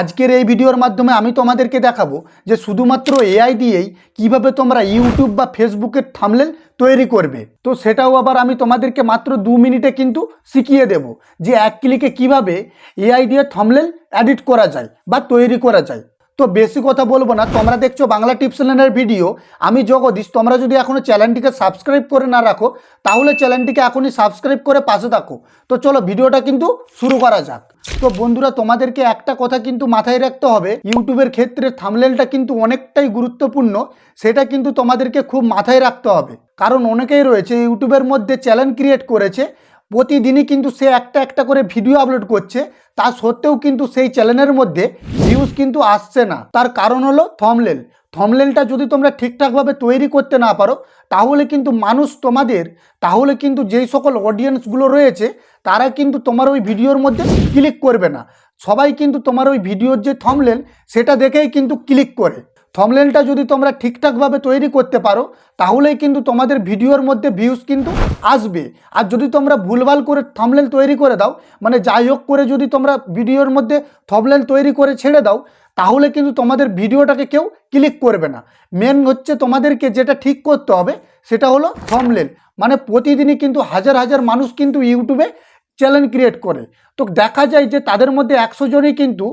আজকের এই ভিডিওর মাধ্যমে আমি তোমাদেরকে দেখাবো যে শুধুমাত্র এআই দিয়েই কীভাবে তোমরা ইউটিউব বা ফেসবুকের থামলেন তৈরি করবে। তো সেটাও আবার আমি তোমাদেরকে মাত্র দু মিনিটে কিন্তু শিখিয়ে দেব যে এক ক্লিকে কীভাবে এআই দিয়ে থামলেন এডিট করা যায় বা তৈরি করা যায়। তো বেশি কথা বলব না। তোমরা দেখছ বাংলা টিপস চ্যানেলের ভিডিও। আমি জগদীশ, তোমরা যদি এখনও চ্যানেলটিকে সাবস্ক্রাইব করে না রাখো, তাহলে চ্যানেলটিকে এখনই সাবস্ক্রাইব করে পাশে থাকো। তো চলো ভিডিওটা কিন্তু শুরু করা যাক। তো বন্ধুরা, তোমাদেরকে একটা কথা কিন্তু মাথায় রাখতে হবে। ইউটিউবের ক্ষেত্রে থামলেলটা কিন্তু অনেকটাই গুরুত্বপূর্ণ, সেটা কিন্তু তোমাদেরকে খুব মাথায় রাখতে হবে। কারণ অনেকেই রয়েছে ইউটিউবের মধ্যে চ্যানেল ক্রিয়েট করেছে প্রতিদিনই কিন্তু সে একটা একটা করে ভিডিও আপলোড করছে। তা সত্ত্বেও কিন্তু সেই চ্যানেলের মধ্যে ভিউজ কিন্তু আসছে না। তার কারণ হলো থমলেল থমলেলটা যদি তোমরা ঠিকঠাকভাবে তৈরি করতে না পারো, তাহলে কিন্তু মানুষ তোমাদের, তাহলে কিন্তু যেই সকল অডিয়েন্সগুলো রয়েছে, তারা কিন্তু তোমার ওই ভিডিওর মধ্যে ক্লিক করবে না। সবাই কিন্তু তোমার ওই ভিডিওর যে থমলেল সেটা দেখেই কিন্তু ক্লিক করে। থমলেলটা যদি তোমরা ঠিকঠাকভাবে তৈরি করতে পারো, তাহলেই কিন্তু তোমাদের ভিডিওর মধ্যে ভিউজ কিন্তু আসবে। আর যদি তোমরা ভুলভাল করে থমলেল তৈরি করে দাও মানে যাই হোক করে যদি তোমরা ভিডিওর মধ্যে থমলেল তৈরি করে ছেড়ে দাও, তাহলে কিন্তু তোমাদের ভিডিওটাকে কেউ ক্লিক করবে না। মেন হচ্ছে তোমাদেরকে যেটা ঠিক করতে হবে, সেটা হলো থমলেল মানে প্রতিদিনই কিন্তু হাজার হাজার মানুষ কিন্তু ইউটিউবে চ্যানেল ক্রিয়েট করে। তো দেখা যায় যে তাদের মধ্যে একশো জনই কিন্তু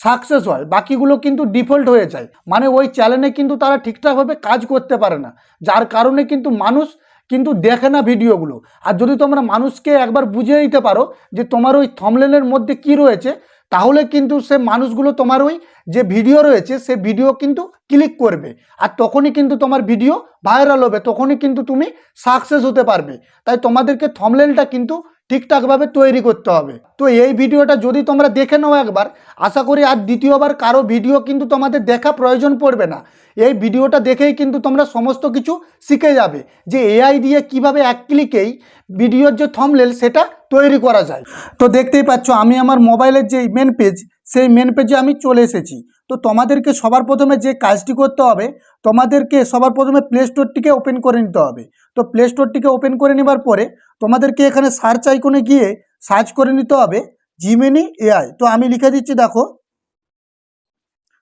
সাকসেস হয়। বাকিগুলো কিন্তু ডিফল্ট হয়ে যায়। মানে ওই চ্যানেলে কিন্তু তারা ঠিকঠাকভাবে কাজ করতে পারে না। যার কারণে কিন্তু মানুষ কিন্তু দেখে না ভিডিওগুলো। আর যদি তোমরা মানুষকে একবার বুঝিয়ে দিতে পারো যে তোমার ওই থমলেনের মধ্যে কি রয়েছে, তাহলে কিন্তু সে মানুষগুলো তোমার ওই যে ভিডিও রয়েছে, সে ভিডিও কিন্তু ক্লিক করবে। আর তখনই কিন্তু তোমার ভিডিও ভাইরাল হবে, তখনই কিন্তু তুমি সাকসেস হতে পারবে। তাই তোমাদেরকে থমলেনটা কিন্তু ঠিকঠাকভাবে তৈরি করতে হবে। তো এই ভিডিওটা যদি তোমরা দেখে নাও একবার, আশা করি আর দ্বিতীয়বার কারও ভিডিও কিন্তু তোমাদের দেখা প্রয়োজন পড়বে না। এই ভিডিওটা দেখেই কিন্তু তোমরা সমস্ত কিছু শিখে যাবে যে এআই দিয়ে কীভাবে এক ক্লিকেই ভিডিওর যে থমলেল সেটা তৈরি করা যায়। তো দেখতেই পাচ্ছ, আমি আমার মোবাইলের যে মেন পেজ সেই মেন পেজে আমি চলে এসেছি। তো তোমাদেরকে সবার প্রথমে যে কাজটি করতে হবে, তোমাদেরকে সবার প্রথমে প্লে স্টোরটিকে ওপেন করে নিতে হবে। তো প্লে স্টোরটিকে ওপেন করে নেবার পরে তোমাদেরকে এখানে সার্চ আইকনে গিয়ে সার্চ করে নিতে হবে জিমিনি এআই তো আমি লিখে দিচ্ছি, দেখো।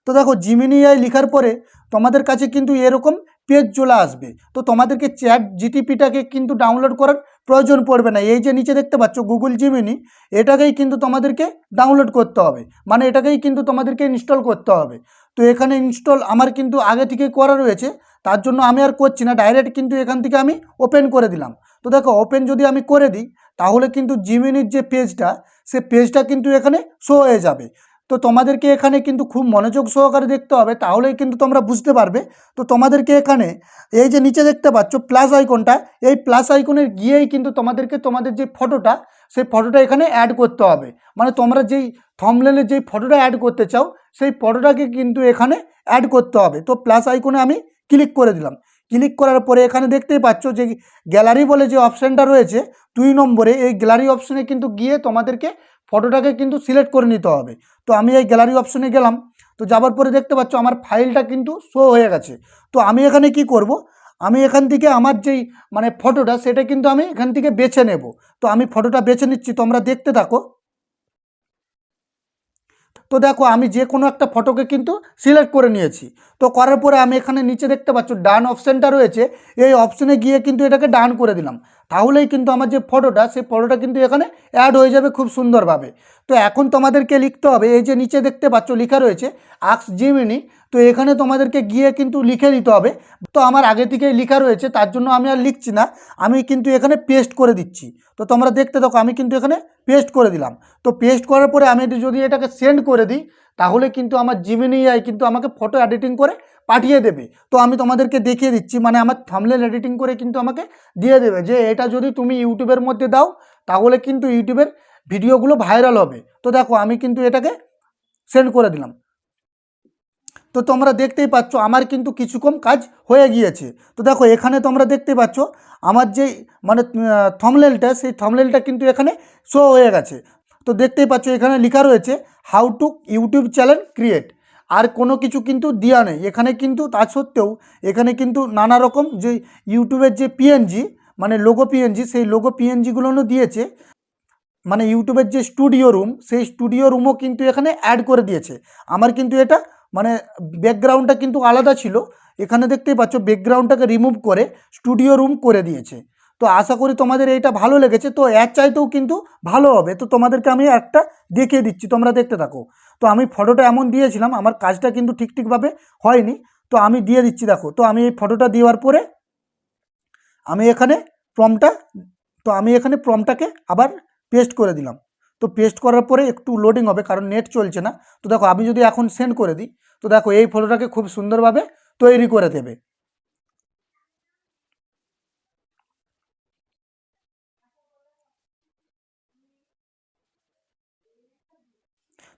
তো দেখো জিমিনি এআই লেখার পরে তোমাদের কাছে কিন্তু এরকম পেজ চলে আসবে। তো তোমাদেরকে চ্যাট জিটিপিটাকে কিন্তু ডাউনলোড করার প্রয়োজন পড়বে না। এই যে নিচে দেখতে পাচ্ছ গুগল জিমিনি এটাকেই কিন্তু তোমাদেরকে ডাউনলোড করতে হবে। মানে এটাকেই কিন্তু তোমাদেরকে ইনস্টল করতে হবে। তো এখানে ইনস্টল আমার কিন্তু আগে থেকে করা রয়েছে, তার জন্য আমি আর করছি না। ডাইরেক্ট কিন্তু এখান থেকে আমি ওপেন করে দিলাম। তো দেখো ওপেন যদি আমি করে দিই, তাহলে কিন্তু জিমিনির যে পেজটা সে পেজটা কিন্তু এখানে শো হয়ে যাবে। তো তোমাদেরকে এখানে কিন্তু খুব মনোযোগ সহকারে দেখতে হবে, তাহলেই কিন্তু তোমরা বুঝতে পারবে। তো তোমাদেরকে এখানে এই যে নিচে দেখতে পাচ্ছ প্লাস আইকনটা এই প্লাস আইকনের গিয়েই কিন্তু তোমাদেরকে তোমাদের যে ফটোটা সেই ফটোটা এখানে অ্যাড করতে হবে। মানে তোমরা যেই থমলেনের যেই ফটোটা অ্যাড করতে চাও, সেই ফটোটাকে কিন্তু এখানে অ্যাড করতে হবে। তো প্লাস আইকনে আমি ক্লিক করে দিলাম। ক্লিক করার পরে এখানে দেখতেই পাচ্ছ যে গ্যালারি বলে যে অপশানটা রয়েছে, দুই নম্বরে এই গ্যালারি অপশানে কিন্তু গিয়ে তোমাদেরকে ফটোটাকে কিন্তু সিলেক্ট করে নিতে হবে। তো আমি এই গ্যালারি অপশনে গেলাম। তো যাবার পরে দেখতে পাচ্ছ আমার ফাইলটা কিন্তু শো হয়ে গেছে। তো আমি এখানে কি করব? আমি এখান থেকে আমার যেই মানে ফটোটা সেটা কিন্তু আমি এখান থেকে বেছে নেব। তো আমি ফটোটা বেছে নিচ্ছি, তোমরা দেখতে থাকো। তো দেখো, আমি যে কোনো একটা ফটোকে কিন্তু সিলেক্ট করে নিয়েছি। তো করার পরে আমি এখানে নিচে দেখতে পাচ্ছ ডান অপশানটা রয়েছে। এই অপশানে গিয়ে কিন্তু এটাকে ডান করে দিলাম। তাহলেই কিন্তু আমার যে ফটোটা সেই ফটোটা কিন্তু এখানে অ্যাড হয়ে যাবে খুব সুন্দরভাবে। তো এখন তোমাদেরকে লিখতে হবে, এই যে নিচে দেখতে পাচ্ছ লেখা রয়েছে আক্স জিমিনি তো এখানে তোমাদেরকে গিয়ে কিন্তু লিখে দিতে হবে। তো আমার আগে থেকেই লেখা রয়েছে, তার জন্য আমি আর লিখছি না, আমি কিন্তু এখানে পেস্ট করে দিচ্ছি। তো তোমরা দেখতে থাকো আমি কিন্তু এখানে পেস্ট করে দিলাম। তো পেস্ট করার পরে আমি যদি এটাকে সেন্ড করে দিই তাহলে কিন্তু আমার জিমিনি আই কিন্তু আমাকে ফটো এডিটিং করে পাঠিয়ে দেবে। তো আমি তোমাদেরকে দেখিয়ে দিচ্ছি মানে আমার থামলেল এডিটিং করে কিন্তু আমাকে দিয়ে দেবে যে এটা যদি তুমি ইউটিউবের মধ্যে দাও, তাহলে কিন্তু ইউটিউবের ভিডিওগুলো ভাইরাল হবে। তো দেখো, আমি কিন্তু এটাকে সেন্ড করে দিলাম। তো তোমরা দেখতেই পাচ্ছ, আমার কিন্তু কিছু কম কাজ হয়ে গিয়েছে। তো দেখো, এখানে তোমরা দেখতে পাচ্ছ, আমার যে মানে থমলেলটা সেই থমলেলটা কিন্তু এখানে শো হয়ে গেছে। তো দেখতেই পাচ্ছ, এখানে লেখা রয়েছে how to YouTube channel create আর কোনো কিছু কিন্তু দেওয়া নেই। এখানে কিন্তু, তা সত্ত্বেও, এখানে কিন্তু নানা রকম যে ইউটিউবের যে পিএনজি মানে লোগো পিএনজি সেই লোগো পিএনজিগুলোও দিয়েছে। মানে ইউটিউবের যে স্টুডিও রুম সেই স্টুডিও রুমও কিন্তু এখানে অ্যাড করে দিয়েছে। আমার কিন্তু এটা মানে ব্যাকগ্রাউন্ডটা কিন্তু আলাদা ছিল। এখানে দেখতেই পাচ্ছ ব্যাকগ্রাউন্ডটাকে রিমুভ করে স্টুডিও রুম করে দিয়েছে। তো আশা করি তোমাদের এইটা ভালো লেগেছে। তো এর চাইতেও কিন্তু ভালো হবে। তো তোমাদেরকে আমি একটা দেখিয়ে দিচ্ছি, তোমরা দেখতে থাকো। তো আমি ফটোটা এমন দিয়েছিলাম, আমার কাজটা কিন্তু ঠিক ঠিকভাবে হয়নি। তো আমি দিয়ে দিচ্ছি, দেখো। তো আমি এই ফটোটা দেওয়ার পরে আমি এখানে প্রমটা, তো আমি এখানে প্রমটাকে আবার পেস্ট করে দিলাম। তো পেস্ট করার পরে একটু লোডিং হবে, কারণ নেট চলছে না। তো দেখো, আমি যদি এখন সেন্ড করে দিই, তো দেখো, এই ফটোটাকে খুব সুন্দরভাবে তৈরি করে দেবে।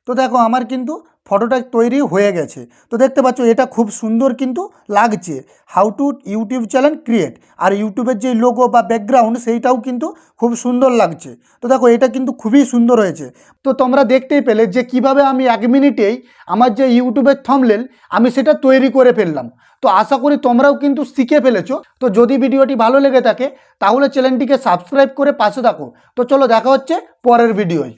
তো দেখো আমার কিন্তু ফটোটা তৈরি হয়ে গেছে। তো দেখতে পাচ্ছ এটা খুব সুন্দর কিন্তু লাগছে। How to YouTube channel create আর ইউটিউবের যে লোগো বা ব্যাকগ্রাউন্ড সেইটাও কিন্তু খুব সুন্দর লাগছে। তো দেখো এটা কিন্তু খুবই সুন্দর হয়েছে। তো তোমরা দেখতেই পেলে যে কীভাবে আমি এক মিনিটেই আমার যে ইউটিউবের থমলেল আমি সেটা তৈরি করে ফেললাম। তো আশা করি তোমরাও কিন্তু শিখে ফেলেছো। তো যদি ভিডিওটি ভালো লেগে থাকে, তাহলে চ্যানেলটিকে সাবস্ক্রাইব করে পাশে থাকো। তো চলো দেখা হচ্ছে পরের ভিডিওয়।